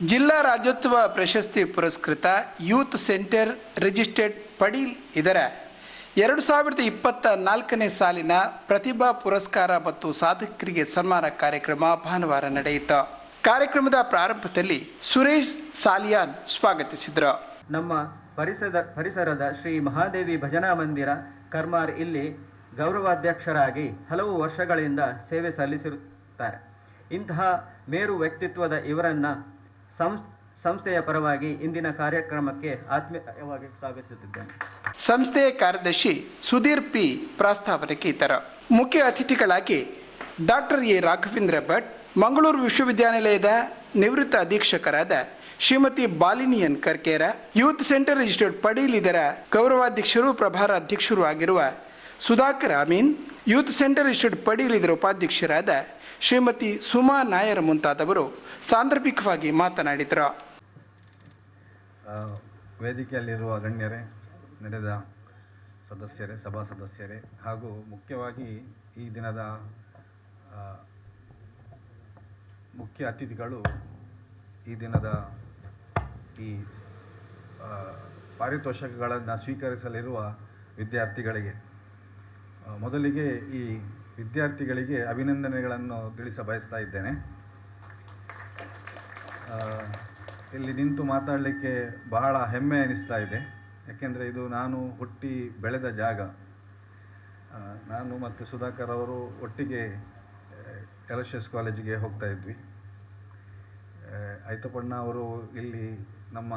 ಜಿಲ್ಲಾ ರಾಜ್ಯೋತ್ಸವ ಪ್ರಶಸ್ತಿ ಪುರಸ್ಕೃತ ಯೂತ್ ಸೆಂಟರ್ ರಿಜಿಸ್ಟರ್ಡ್ ಪಡೀಲ್ ಇದರ ಎರಡು ಸಾವಿರದ ಇಪ್ಪತ್ತ ನಾಲ್ಕನೇ ಸಾಲಿನ ಪ್ರತಿಭಾ ಪುರಸ್ಕಾರ ಮತ್ತು ಸಾಧಕರಿಗೆ ಸನ್ಮಾನ ಕಾರ್ಯಕ್ರಮ ಭಾನುವಾರ ನಡೆಯಿತು. ಕಾರ್ಯಕ್ರಮದ ಪ್ರಾರಂಭದಲ್ಲಿ ಸುರೇಶ್ ಸಾಲಿಯಾನ್ ಸ್ವಾಗತಿಸಿದರು. ನಮ್ಮ ಪರಿಸರದ ಪರಿಸರದ ಶ್ರೀ ಮಹಾದೇವಿ ಭಜನಾ ಮಂದಿರ ಕರ್ಮಾರ್ ಇಲ್ಲಿ ಗೌರವಾಧ್ಯಕ್ಷರಾಗಿ ಹಲವು ವರ್ಷಗಳಿಂದ ಸೇವೆ ಸಲ್ಲಿಸಿರುತ್ತಾರೆ. ಇಂತಹ ಮೇರು ವ್ಯಕ್ತಿತ್ವದ ಇವರನ್ನ ಸಂಸ್ಥೆಯ ಪರವಾಗಿ ಇಂದಿನ ಕಾರ್ಯಕ್ರಮಕ್ಕೆ ಆತ್ಮೀಯವಾಗಿ ಸ್ವಾಗತಿಸುತ್ತಿದ್ದೇನೆ. ಸಂಸ್ಥೆಯ ಕಾರ್ಯದರ್ಶಿ ಸುಧೀರ್ ಪಿ. ಪ್ರಾಸ್ತಾವನೆಗೆ ಇತರ ಮುಖ್ಯ ಅತಿಥಿಗಳಾಗಿ ಡಾಕ್ಟರ್ ಎ. ರಾಘವೇಂದ್ರ ಭಟ್, ಮಂಗಳೂರು ವಿಶ್ವವಿದ್ಯಾನಿಲಯದ ನಿವೃತ್ತ ಅಧೀಕ್ಷಕರಾದ Shrimati ಬಾಲಿನಿಯನ್ Karkera, youth centre institute Padil ಇದರ ಗೌರವಾಧ್ಯಕ್ಷರು, ಪ್ರಭಾರ ಅಧ್ಯಕ್ಷರು ಆಗಿರುವ Sudhakar Amin youth centre institute Padil ಉಪಾಧ್ಯಕ್ಷರಾದ ಶ್ರೀಮತಿ ಸುಮಾ ನಾಯರ್ ಮುಂತಾದವರು ಸಾಂದರ್ಭಿಕವಾಗಿ ಮಾತನಾಡಿದರು. ವೇದಿಕೆಯಲ್ಲಿರುವ ಗಣ್ಯರೇ ನಡೆದ ಸದಸ್ಯರೇ, ಸಭಾ ಸದಸ್ಯರೇ, ಹಾಗೂ ಮುಖ್ಯವಾಗಿ ಈ ದಿನದ ಮುಖ್ಯ ಅತಿಥಿಗಳು ಈ ದಿನದ ಈ ಪಾರಿತೋಷಕಗಳನ್ನು ಸ್ವೀಕರಿಸಲಿರುವ ವಿದ್ಯಾರ್ಥಿಗಳಿಗೆ ಮೊದಲಿಗೆ ಈ ವಿದ್ಯಾರ್ಥಿಗಳಿಗೆ ಅಭಿನಂದನೆಗಳನ್ನು ತಿಳಿಸ ಬಯಸ್ತಾ ಇದ್ದೇನೆ. ಇಲ್ಲಿ ನಿಂತು ಮಾತಾಡಲಿಕ್ಕೆ ಬಹಳ ಹೆಮ್ಮೆ ಅನಿಸ್ತಾ ಇದೆ. ಯಾಕೆಂದರೆ ಇದು ನಾನು ಹುಟ್ಟಿ ಬೆಳೆದ ಜಾಗ. ನಾನು ಮತ್ತು ಸುಧಾಕರ್ ಅವರು ಒಟ್ಟಿಗೆ ಎಲಶಸ್ ಕಾಲೇಜಿಗೆ ಹೋಗ್ತಾ ಇದ್ವಿ. ಐತಪಣ್ಣ ಅವರು ಇಲ್ಲಿ ನಮ್ಮ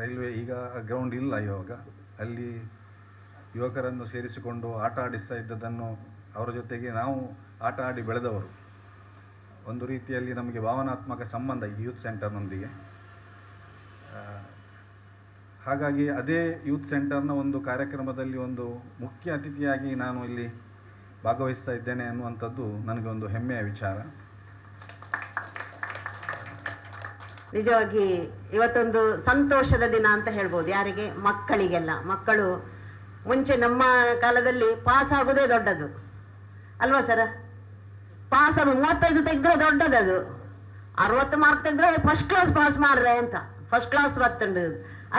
ರೈಲ್ವೆ ಈಗ ಗ್ರೌಂಡ್ ಇಲ್ಲ ಇವಾಗ. ಅಲ್ಲಿ ಯುವಕರನ್ನು ಸೇರಿಸಿಕೊಂಡು ಆಟ ಆಡಿಸ್ತಾ ಇದ್ದದ್ದನ್ನು ಅವರ ಜೊತೆಗೆ ನಾವು ಆಟ ಆಡಿ ಬೆಳೆದವರು. ಒಂದು ರೀತಿಯಲ್ಲಿ ನಮಗೆ ಭಾವನಾತ್ಮಕ ಸಂಬಂಧ ಈ ಯೂತ್ ಸೆಂಟರ್ನೊಂದಿಗೆ. ಹಾಗಾಗಿ ಅದೇ ಯೂತ್ ಸೆಂಟರ್ನ ಒಂದು ಕಾರ್ಯಕ್ರಮದಲ್ಲಿ ಒಂದು ಮುಖ್ಯ ಅತಿಥಿಯಾಗಿ ನಾನು ಇಲ್ಲಿ ಭಾಗವಹಿಸ್ತಾ ಇದ್ದೇನೆ ಅನ್ನುವಂಥದ್ದು ನನಗೆ ಒಂದು ಹೆಮ್ಮೆಯ ವಿಚಾರ. ನಿಜವಾಗಿ ಇವತ್ತೊಂದು ಸಂತೋಷದ ದಿನ ಅಂತ ಹೇಳ್ಬೋದು. ಯಾರಿಗೆ? ಮಕ್ಕಳಿಗೆಲ್ಲ. ಮಕ್ಕಳು ಮುಂಚೆ ನಮ್ಮ ಕಾಲದಲ್ಲಿ ಪಾಸ್ ಆಗೋದೇ ದೊಡ್ಡದು. ಅಲ್ವಾ ಸರ? ಪಾಸ್ ಅದು ಮೂವತ್ತೈದು ತೆಗೆದ್ರೆ ದೊಡ್ಡದದು ಅರವತ್ತು ಮಾರ್ಕ್ ತೆಗೆದ್ರೆ ಫಸ್ಟ್ ಕ್ಲಾಸ್ ಪಾಸ್ ಮಾಡ್ರೆ ಅಂತ. ಫಸ್ಟ್ ಕ್ಲಾಸ್ ಬರ್ತಂಡು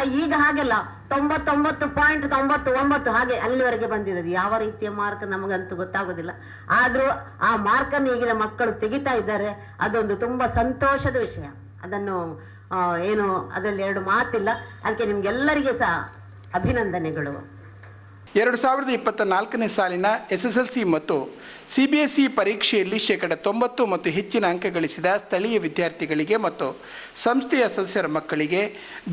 ಈಗ ಹಾಗೆಲ್ಲ ತೊಂಬತ್ತೊಂಬತ್ತು ಪಾಯಿಂಟ್ ತೊಂಬತ್ತು ಒಂಬತ್ತು ಹಾಗೆ ಅಲ್ಲಿವರೆಗೆ ಬಂದಿರೋದು ಯಾವ ರೀತಿಯ ಮಾರ್ಕ್ ನಮಗಂತೂ ಗೊತ್ತಾಗೋದಿಲ್ಲ. ಆದರೂ ಆ ಮಾರ್ಕನ್ನು ಈಗಿನ ಮಕ್ಕಳು ತೆಗಿತಾ ಇದ್ದಾರೆ. ಅದೊಂದು ತುಂಬಾ ಸಂತೋಷದ ವಿಷಯ. ಅದನ್ನು ಏನು, ಅದರಲ್ಲಿ ಎರಡು ಮಾತಿಲ್ಲ. ಅದಕ್ಕೆ ನಿಮ್ಗೆಲ್ಲರಿಗೆ ಸಹ ಅಭಿನಂದನೆಗಳು. ಎರಡು ಸಾವಿರದ ಇಪ್ಪತ್ತ ನಾಲ್ಕನೇ ಸಾಲಿನ ಎಸ್ ಎಸ್ ಎಲ್ ಸಿ ಮತ್ತು ಸಿ ಬಿ ಎಸ್ ಪರೀಕ್ಷೆಯಲ್ಲಿ ಶೇಕಡ ತೊಂಬತ್ತು ಮತ್ತು ಹೆಚ್ಚಿನ ಅಂಕ ಗಳಿಸಿದ ಸ್ಥಳೀಯ ವಿದ್ಯಾರ್ಥಿಗಳಿಗೆ ಮತ್ತು ಸಂಸ್ಥೆಯ ಸದಸ್ಯರ ಮಕ್ಕಳಿಗೆ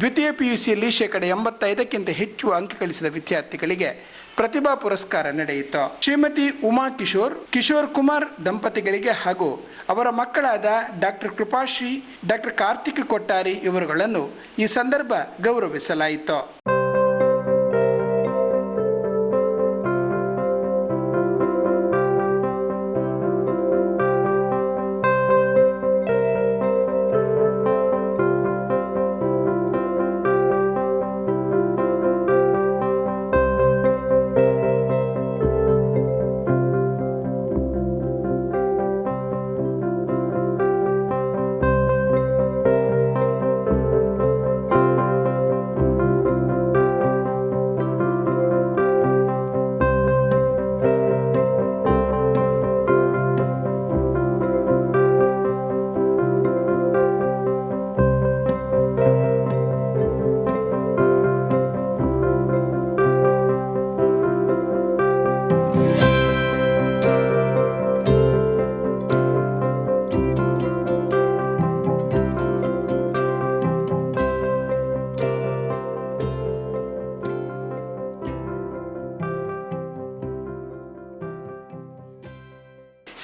ದ್ವಿತೀಯ ಪಿ ಯು ಸಿಯಲ್ಲಿ ಶೇಕಡ ಎಂಬತ್ತೈದಕ್ಕಿಂತ ಹೆಚ್ಚು ಅಂಕ ಗಳಿಸಿದ ವಿದ್ಯಾರ್ಥಿಗಳಿಗೆ ಪ್ರತಿಭಾ ಪುರಸ್ಕಾರ ನಡೆಯಿತು. ಶ್ರೀಮತಿ ಉಮಾ ಕಿಶೋರ್ ಕಿಶೋರ್ ಕುಮಾರ್ ದಂಪತಿಗಳಿಗೆ ಹಾಗೂ ಅವರ ಮಕ್ಕಳಾದ ಡಾಕ್ಟರ್ ಕೃಪಾಶ್ರೀ, ಡಾಕ್ಟರ್ ಕಾರ್ತಿಕ್ ಕೊಟ್ಟಾರಿ ಇವರುಗಳನ್ನು ಈ ಸಂದರ್ಭ ಗೌರವಿಸಲಾಯಿತು.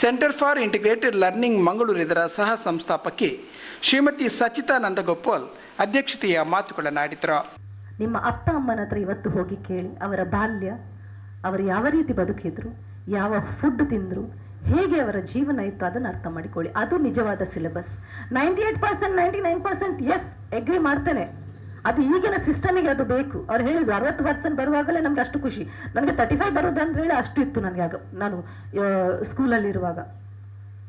Centre for integrated learning Mangalore ಇದರ ಸಹ ಸಂಸ್ಥಾಪಕಿ ಶ್ರೀಮತಿ ಸಚಿತಾ ನಂದಗೋಪಾಲ್ ಅಧ್ಯಕ್ಷತೆಯ ಮಾತುಗಳನ್ನಾಡಿದರು ನಿಮ್ಮ ಅಪ್ಪ ಅಮ್ಮನ ಹತ್ರ ಇವತ್ತು ಹೋಗಿ ಕೇಳಿ, ಅವರ ಬಾಲ್ಯ, ಅವರು ಯಾವ ರೀತಿ ಬದುಕಿದ್ರು, ಯಾವ ಫುಡ್ ತಿಂದ್ರು, ಹೇಗೆ ಅವರ ಜೀವನ ಇತ್ತು ಅದನ್ನು ಅರ್ಥ ಮಾಡಿಕೊಳ್ಳಿ. ಅದು ನಿಜವಾದ syllabus ninety eight percent ninety nine percent yes agree ಮಾಡ್ತೇನೆ. ಅದು ಈಗಿನ ಸಿಸ್ಟಮಿಗೆ ಅದು ಬೇಕು. ಅವ್ರು ಹೇಳಿದ್ರು, ಅರವತ್ತು ಪರ್ಸೆಂಟ್ ಬರುವಾಗಲೇ ನಮ್ಗೆ ಅಷ್ಟು ಖುಷಿ. ನನಗೆ ತರ್ಟಿ ಫೈವ್ ಬರೋದಂದ್ರೆ ಹೇಳಿ ಅಷ್ಟು ಇತ್ತು ನನಗೆ ಆಗ. ನಾನು ಸ್ಕೂಲಲ್ಲಿರುವಾಗ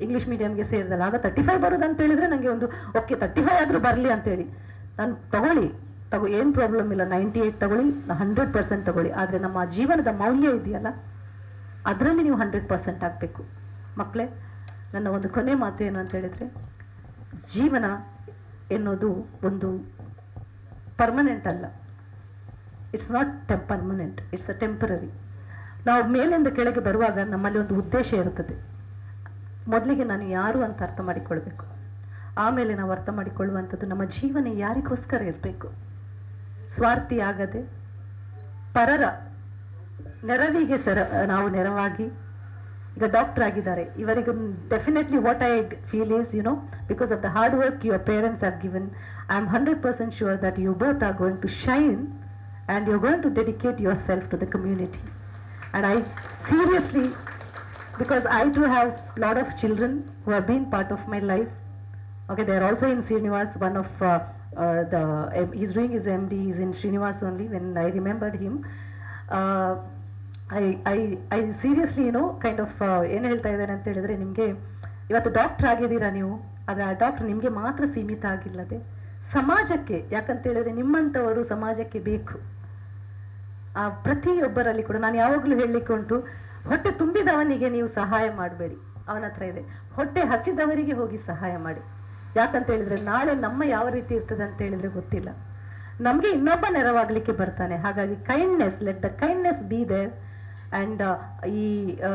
ಇಂಗ್ಲೀಷ್ ಮೀಡಿಯಮ್ಗೆ ಸೇರಿದಲ್ಲ. ಆಗ ತರ್ಟಿ ಫೈವ್ ಬರೋದು ಅಂತ ಹೇಳಿದ್ರೆ ನನಗೆ ಒಂದು ಓಕೆ ತರ್ಟಿ ಫೈವ್ ಆದರೂ ಬರಲಿ ಅಂತೇಳಿ. ನಾನು ತಗೊಳ್ಳಿ. ತಗೋ, ಏನು ಪ್ರಾಬ್ಲಮ್ ಇಲ್ಲ. ನೈಂಟಿ ಏಯ್ಟ್ ತಗೊಳ್ಳಿ ಹಂಡ್ರೆಡ್ ಪರ್ಸೆಂಟ್ ತಗೊಳ್ಳಿ. ಆದರೆ ನಮ್ಮ ಜೀವನದ ಮೌಲ್ಯ ಇದೆಯಲ್ಲ, ಅದರಲ್ಲಿ ನೀವು ಹಂಡ್ರೆಡ್ ಪರ್ಸೆಂಟ್ ಆಗಬೇಕು. ಮಕ್ಕಳೇ ನನ್ನ ಒಂದು ಕೊನೆ ಮಾತು ಏನು ಅಂತ ಹೇಳಿದರೆ, ಜೀವನ ಎನ್ನುವುದು ಒಂದು ಪರ್ಮನೆಂಟ್ ಅಲ್ಲ. It's not tem permanent it's a temporary ನಾವು ಮೇಲಿಂದ ಕೆಳಗೆ ಬರುವಾಗ ನಮ್ಮಲ್ಲಿ ಒಂದು ಉದ್ದೇಶ ಇರುತ್ತದೆ. ಮೊದಲಿಗೆ ನಾನು ಯಾರು ಅಂತ ಅರ್ಥ ಮಾಡಿಕೊಳ್ಬೇಕು. ಆಮೇಲೆ ನಾವು ಅರ್ಥ ಮಾಡಿಕೊಳ್ಳುವಂಥದ್ದು ನಮ್ಮ ಜೀವನ ಯಾರಿಗೋಸ್ಕರ ಇರಬೇಕು. ಸ್ವಾರ್ಥಿ ಆಗದೆ ಪರರ, ನೆರವಿಗೆ ಸರ, ನಾವು ನೆರವಾಗಿ ಈಗ ಡಾಕ್ಟರ್ ಆಗಿದ್ದಾರೆ ಇವರಿಗೆ definitely what I feel is you know because of the hard work your parents are given I am hundred percent sure that you both are going to shine and you going to dedicate yourself to the community and I seriously because I too have lot of children who have been part of my life. Okay, they are also in Srinivas. One of uh, uh, the um, he's doing his MD. He's in Srinivas only. When I remembered him, uh, I I I seriously ಏನೋ kind of ಏನು ಹೇಳ್ತಾ ಇದ್ದಾರೆ ಅಂತ ಹೇಳಿದ್ರೆ ನಿಮಗೆ, ಇವತ್ತು doctor ಆಗಿದ್ದೀರಾ ನೀವು? ಆದರೆ ಆ ಡಾಕ್ಟರ್ ನಿಮಗೆ ಮಾತ್ರ ಸೀಮಿತ ಆಗಿಲ್ಲದೆ ಸಮಾಜಕ್ಕೆ, ಯಾಕಂತ ಹೇಳಿದ್ರೆ ನಿಮ್ಮಂಥವರು ಸಮಾಜಕ್ಕೆ ಬೇಕು. ಆ ಪ್ರತಿಯೊಬ್ಬರಲ್ಲಿ ಕೂಡ, ನಾನು ಯಾವಾಗಲೂ ಹೇಳಲಿಕ್ಕೆ ಉಂಟು, ಹೊಟ್ಟೆ ತುಂಬಿದವನಿಗೆ ನೀವು ಸಹಾಯ ಮಾಡಬೇಡಿ. ಅವನ ಹತ್ರ ಇದೆ. ಹೊಟ್ಟೆ ಹಸಿದವರಿಗೆ ಹೋಗಿ ಸಹಾಯ ಮಾಡಿ. ಯಾಕಂತ ಹೇಳಿದ್ರೆ ನಾಳೆ ನಮ್ಮ ಯಾವ ರೀತಿ ಇರ್ತದೆ ಅಂತ ಹೇಳಿದ್ರೆ ಗೊತ್ತಿಲ್ಲ. ನಮಗೆ ಇನ್ನೊಬ್ಬ ನೆರವಾಗಲಿಕ್ಕೆ ಬರ್ತಾನೆ. ಹಾಗಾಗಿ kindness let the kindness be there and ಈ ಆ,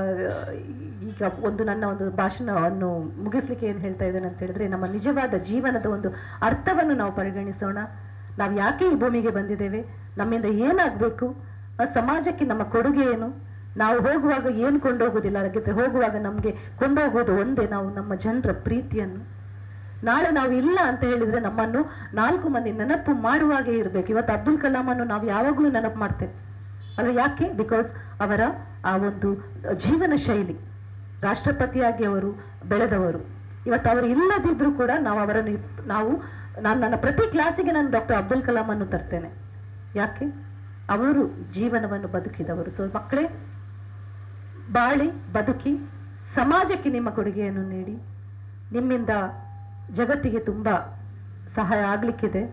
ಈಗ ಒಂದು ನನ್ನ ಒಂದು ಭಾಷಣವನ್ನು ಮುಗಿಸ್ಲಿಕ್ಕೆ ಏನು ಹೇಳ್ತಾ ಇದ್ದೇನೆ ಅಂತ ಹೇಳಿದ್ರೆ ನಮ್ಮ ನಿಜವಾದ ಜೀವನದ ಒಂದು ಅರ್ಥವನ್ನು ನಾವು ಪರಿಗಣಿಸೋಣ. ನಾವು ಯಾಕೆ ಈ ಭೂಮಿಗೆ ಬಂದಿದ್ದೇವೆ? ನಮ್ಮಿಂದ ಏನಾಗಬೇಕು? ಸಮಾಜಕ್ಕೆ ನಮ್ಮ ಕೊಡುಗೆ ಏನು? ನಾವು ಹೋಗುವಾಗ ಏನು ಕೊಂಡೋಗೋದಿಲ್ಲ? ಹಾಗಿದ್ರೆ ಹೋಗುವಾಗ ನಮಗೆ ಕೊಂಡೋಗೋದು ಒಂದೇ ನಾವು ನಮ್ಮ ಜನರ ಪ್ರೀತಿಯನ್ನು. ನಾಳೆ ನಾವು ಇಲ್ಲ ಅಂತ ಹೇಳಿದ್ರೆ ನಮ್ಮನ್ನು ನಾಲ್ಕು ಮಂದಿ ನೆನಪು ಮಾಡುವಾಗೆ ಇರಬೇಕು. ಇವತ್ತು ಅಬ್ದುಲ್ ಕಲಾಮನ್ನು ನಾವು ಯಾವಾಗಲೂ ನೆನಪು ಮಾಡ್ತೇವೆ. ಅಲ್ಲ ಯಾಕೆ? ಬಿಕಾಸ್ ಅವರ, ಆ, ಒಂದು ಜೀವನ ಶೈಲಿ, ರಾಷ್ಟ್ರಪತಿಯಾಗಿ ಅವರು ಬೆಳೆದವರು. ಇವತ್ತು ಅವರು ಇಲ್ಲದಿದ್ದರೂ ಕೂಡ ನಾವು ಅವರನ್ನು ನಾವು, ನಾನು ನನ್ನ ಪ್ರತಿ ಕ್ಲಾಸಿಗೆ ನಾನು ಡಾಕ್ಟರ್ ಅಬ್ದುಲ್ ಕಲಾಂ ಅನ್ನು ತರ್ತೇನೆ. ಯಾಕೆ? ಅವರು ಜೀವನವನ್ನು ಬದುಕಿದವರು. ಸೊ ಮಕ್ಕಳೇ, ಬಾಳಿ, ಬದುಕಿ, ಸಮಾಜಕ್ಕೆ ನಿಮ್ಮ ಕೊಡುಗೆಯನ್ನು ನೀಡಿ. ನಿಮ್ಮಿಂದ ಜಗತ್ತಿಗೆ ತುಂಬ ಸಹಾಯ ಆಗಲಿಕ್ಕಿದೆ.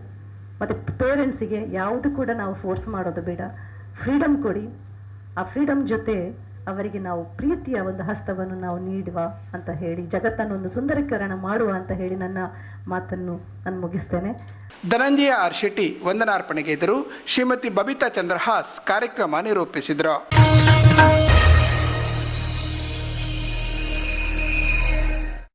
ಮತ್ತು ಪೇರೆಂಟ್ಸಿಗೆ ಯಾವುದು ಕೂಡ ನಾವು ಫೋರ್ಸ್ ಮಾಡೋದು ಬೇಡ. ಫ್ರೀಡಮ್ ಕೊಡಿ. ಆ ಫ್ರೀಡಮ್ ಜೊತೆ ಅವರಿಗೆ ನಾವು ಪ್ರೀತಿಯ ಒಂದು ಹಸ್ತವನ್ನು ನಾವು ನೀಡುವ ಅಂತ ಹೇಳಿ, ಜಗತ್ತನ್ನು ಒಂದು ಸುಂದರೀಕರಣ ಮಾಡುವ ಅಂತ ಹೇಳಿ ನನ್ನ ಮಾತನ್ನು ನಾನು ಮುಗಿಸ್ತೇನೆ. ಧನಂಜಯ ಆರ್ ಶೆಟ್ಟಿ ವಂದನಾರ್ಪಣೆಗೆ ಎದುರು ಶ್ರೀಮತಿ ಬಬಿತಾ ಚಂದ್ರಹಾಸ್ ಕಾರ್ಯಕ್ರಮ ನಿರೂಪಿಸಿದರು.